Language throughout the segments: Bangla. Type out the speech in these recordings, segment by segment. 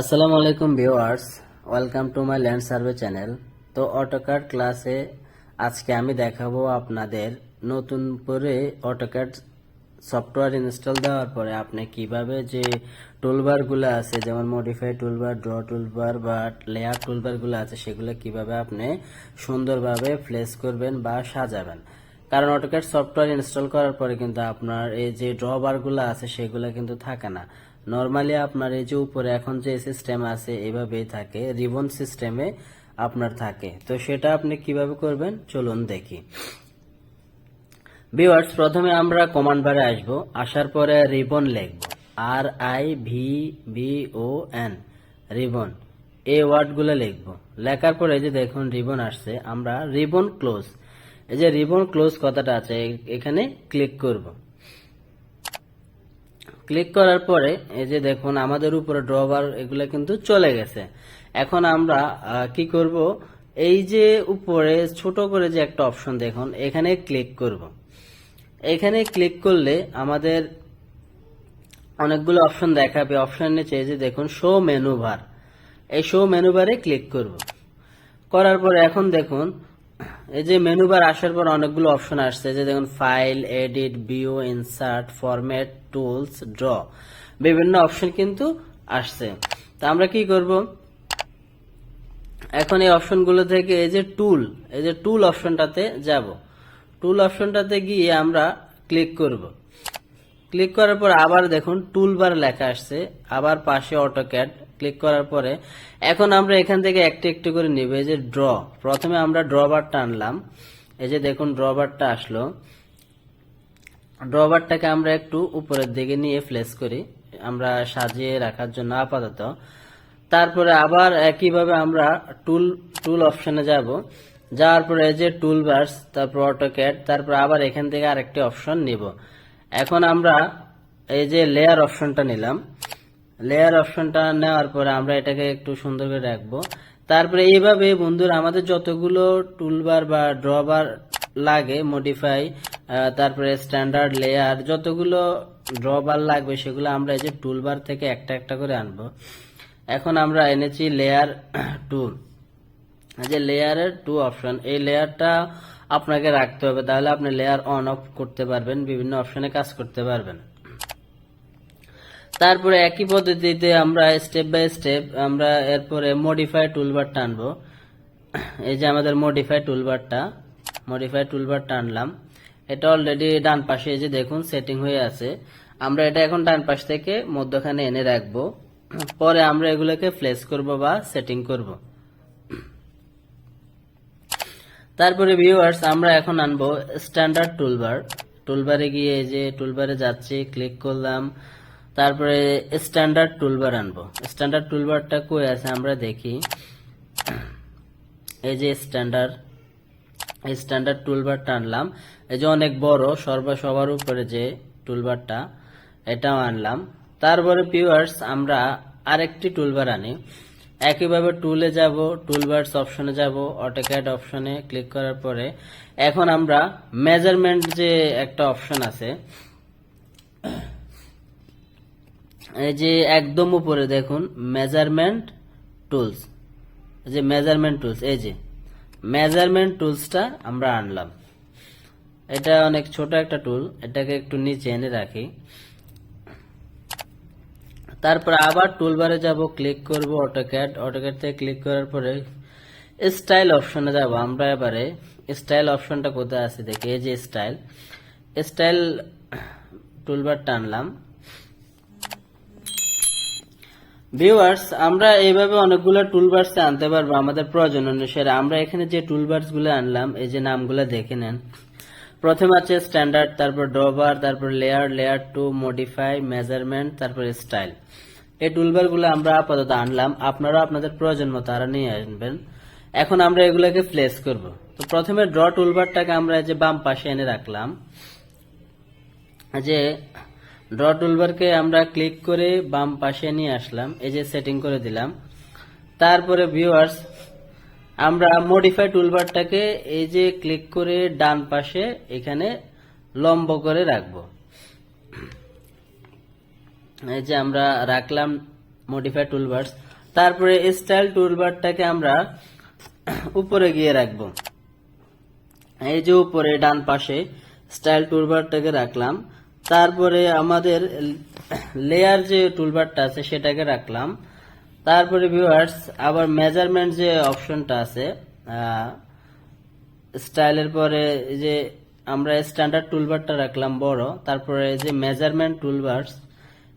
আসসালামু আলাইকুম viewers, welcome to my land survey channel. তো অটোকার্ড ক্লাসে আজকে আমি দেখাবো আপনাদের নতুন করে অটোকার্ড সফটওয়্যার ইনস্টল দেওয়ার পরে আপনি কীভাবে যে টুলবারগুলো আছে, যেমন মডিফাই টুলবার ড্র টুলবার বা লেয়ার টুলবারগুলো আছে, সেগুলো কীভাবে আপনি সুন্দরভাবে প্লেস করবেন বা সাজাবেন। কারণ অটোক্যাড সফটওয়্যার ইনস্টল করার পরে কিন্তু আপনার এই যে ড্রবারগুলো আছে, সেগুলো কিন্তু থাকে না। নর্মালি আপনার এই যে উপরে এখন যে সিস্টেম আছে, এভাবেই থাকে। রিবন সিস্টেমে আপনার থাকে। তো সেটা আপনি কীভাবে করবেন? চলুন দেখি। ভিউয়ার্স প্রথমে আমরা কমান্ড বারে আসব। আসার পরে রিবন লিখব। R I B B O N ribbon এই ওয়ার্ডগুলো লিখব। লেখার পরে যে দেখুন রিবন আসছে। আমরা রিবন ক্লোজ এই যে রিবন ক্লোজ কথাটা আছে, এখানে ক্লিক করব। ক্লিক করার পরে, এই যে দেখুন, আমাদের উপরে ড্রবার এগুলো কিন্তু চলে গেছে। এখন আমরা কি করব? এই যে উপরে ছোট করে যে একটা অপশন দেখুন, এখানে ক্লিক করব। এখানে ক্লিক করলে আমাদের অনেকগুলো অপশন দেখাবে। অপশন নিচে যে দেখুন শো মেনু বার এই শো মেনু বারে ক্লিক করব। করার পরে এখন দেখুন এই যে মেনু বার আসার পর অনেকগুলো অপশন আসছে, যে দেখুন file edit view insert format tools draw বিভিন্ন অপশন কিন্তু আসছে। তা আমরা কি করব? এখন এই অপশনগুলো থেকে এই যে টুল এই যে টুল অপশনটাতে যাব। টুল অপশনটাতে গিয়ে আমরা ক্লিক করব। ক্লিক করার পর আবার দেখুন টুলবার লেখা আসছে, আবার পাশে অটোক্যাড ক্লিক করার পরে, এখন আমরা এখান থেকে একটু একটু করে নিব। এই যে ড্র প্রথমে আমরা ড্রবারটা আনলাম। এই যে দেখুন ড্রবারটা আসলো। ড্রবারটাকে আমরা একটু উপরের দিকে নিয়ে প্লেস করি। আমরা সাজিয়ে রাখার জন্য আপাতত। তারপরে আবার একইভাবে আমরা টুল টুল অপশনে যাব। যাওয়ার পরে এই যে টুল বার্স তারপর অটোক্যাড তারপর আবার এখান থেকে আরেকটি অপশন নিব। এখন আমরা এই যে লেয়ার অপশনটা নিলাম। লেয়ার অপশনটা নেওয়ার পরে আমরা এটাকে একটু সুন্দর করে রাখব। তারপরে এইভাবে বন্ধুরা আমাদের যতগুলো টুলবার বা ড্রবার লাগে মডিফাই তারপরে স্ট্যান্ডার্ড লেয়ার যতগুলো ড্রবার লাগবে সেগুলো আমরা এই যে টুলবার থেকে একটা একটা করে আনব। এখন আমরা এনেছি লেয়ার টু যে লেয়ারের টু অপশন এই লেয়ারটা আপনাকে রাখতে হবে। তাহলে আপনি লেয়ার অন অফ করতে পারবেন, বিভিন্ন অপশনে কাজ করতে পারবেন। তারপরে একই পদ্ধতিতে আমরা স্টেপ বাই স্টেপ আমরা এরপরে মডিফাই টুলবার টানবো। এই যে আমাদের মডিফাই টুলবারটা মডিফাই টুলবার টানলাম। এটা অলরেডি ডান পাশে যে দেখুন সেটিং হয়ে আছে। আমরা এটা এখন ডান পাশ থেকে মধ্যখানে এনে রাখব। পরে আমরা এগুলোকে প্লেস করব বা সেটিং করব। তারপরে ভিউয়ার্স আমরা এখন আনব স্ট্যান্ডার্ড টুলবার টুলবারে গিয়ে যে টুলবারে যাচ্ছি ক্লিক করলাম। তারপরে স্ট্যান্ডার্ড টুলবার আনব। স্ট্যান্ডার্ড টুলবারটা কই আছে আমরা দেখি। এই যে স্ট্যান্ডার্ড স্ট্যান্ডার্ড টুলবার টানলাম এই যে অনেক বড়, সর্ব উপরে যে টুলবারটা এটাও আনলাম। তারপরে ভিউয়ার্স আমরা আরেকটি টুলবার আনি। একইভাবে টুলে যাব টুলবার্স অপশনে যাব অটোক্যাড অপশনে ক্লিক করার পরে। এখন আমরা মেজারমেন্ট যে একটা অপশন আছে এই যে একদম উপরে দেখুন মেজারমেন্ট টুলস যে মেজারমেন্ট টুলস এই যে মেজারমেন্ট টুলসটা আমরা আনলাম। এটা অনেক ছোট একটা টুল এটাকে একটু নিচে এনে রাখি। তারপর আবার টুলবারে যাব ক্লিক করব অটোক্যাড অটোক্যাড থেকে ক্লিক করার পরে স্টাইল অপশনে যাব। আমরা এবারে স্টাইল অপশনটা কোথায় আছে দেখি, এই যে স্টাইল স্টাইল টুলবার টানলাম ভিউয়ার্স আমরা এইভাবে অনেকগুলো টুলবার্স আনতে পারব আমাদের প্রয়োজন অনুসারে। আমরা এখানে যে টুলবার্সগুলো আনলাম, এই যে নামগুলো দেখে নেন। প্রথম আছে স্ট্যান্ডার্ড তারপর ড্রবার তারপর layer layer to modify measurement তারপর স্টাইল এই টুলবারগুলো আমরা আপাতত আনলাম। আপনারা আপনাদের প্রয়োজন মতো আরও নিয়ে আসবেন। এখন আমরা এগুলোকে প্লেস করব। তো প্রথমে ড্র টুলবারটাকে আমরা যে বাম পাশে এনে রাখলাম। যে ড্র টুলবারকে আমরা ক্লিক করে বাম পাশে নিয়ে আসলাম, এই যে সেটিং করে দিলাম। তারপরে ভিউয়ার্স, আমরা মডিফাই টুলবারটাকে এই যে ক্লিক করে ডান পাশে এখানে লম্ব করে রাখব। এই যে আমরা রাখলাম মডিফাই টুলবার্স। তারপরে স্টাইল টুলবারটাকে আমরা উপরে গিয়ে রাখব। এই যে উপরে ডান পাশে স্টাইল টুলবারটাকে রাখলাম। তারপরে আমাদের লেয়ার যে টুলবারটা আছে সেটাকে রাখলাম। তারপরে ভিউয়ার্স আবার মেজারমেন্ট যে অপশনটা আছে স্টাইলের পরে যে আমরা স্ট্যান্ডার্ড টুলবারটা রাখলাম বড়, তারপরে যে মেজারমেন্ট টুলবার্স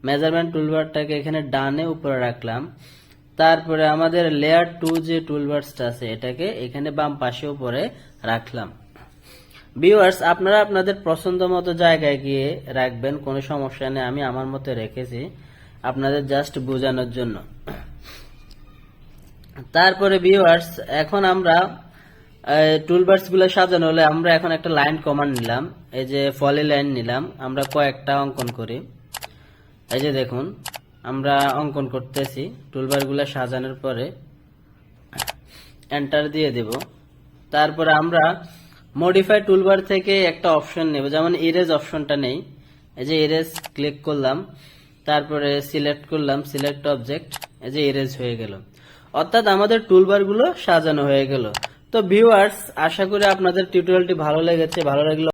মেজারমেন্ট টুলবারটাকে এখানে ডানে উপরে রাখলাম। তারপরে আমাদের লেয়ার টু যে টুলবার্সটা আছে, এটাকে এখানে বাম পাশে উপরে রাখলাম। ভিউয়ার্স আপনারা আপনাদের পছন্দ মতো জায়গায় গিয়ে রাখবেন, কোনো সমস্যা নেই, আমি আমার মতো রেখেছি আপনাদের জাস্ট বোঝানোর জন্য। তারপরে ভিউয়ার্স এখন আমরা টুলবার্সগুলো সাজানো হলে আমরা এখন একটা লাইন কমান্ড নিলাম, এই যে ফলি লাইন নিলাম, আমরা কয়েকটা অঙ্কন করি। এই যে দেখুন, আমরা অঙ্কন করতেছি টুলবারগুলো সাজানোর পরে এন্টার দিয়ে দেব। তারপরে আমরা মডিফাই টুলবার থেকে একটা অপশন নেব। যেমন ইরেজ অপশনটা নেই। এই যে ইরেজ ক্লিক করলাম, তারপরে সিলেক্ট করলাম সিলেক্ট অবজেক্ট এই যে ইরেজ হয়ে গেল। অর্থাৎ আমাদের টুলবারগুলো সাজানো হয়ে গেল। তো ভিউয়ার্স আশা করি আপনাদের টিউটোরিয়ালটি ভালো লেগেছে। ভালো লাগলে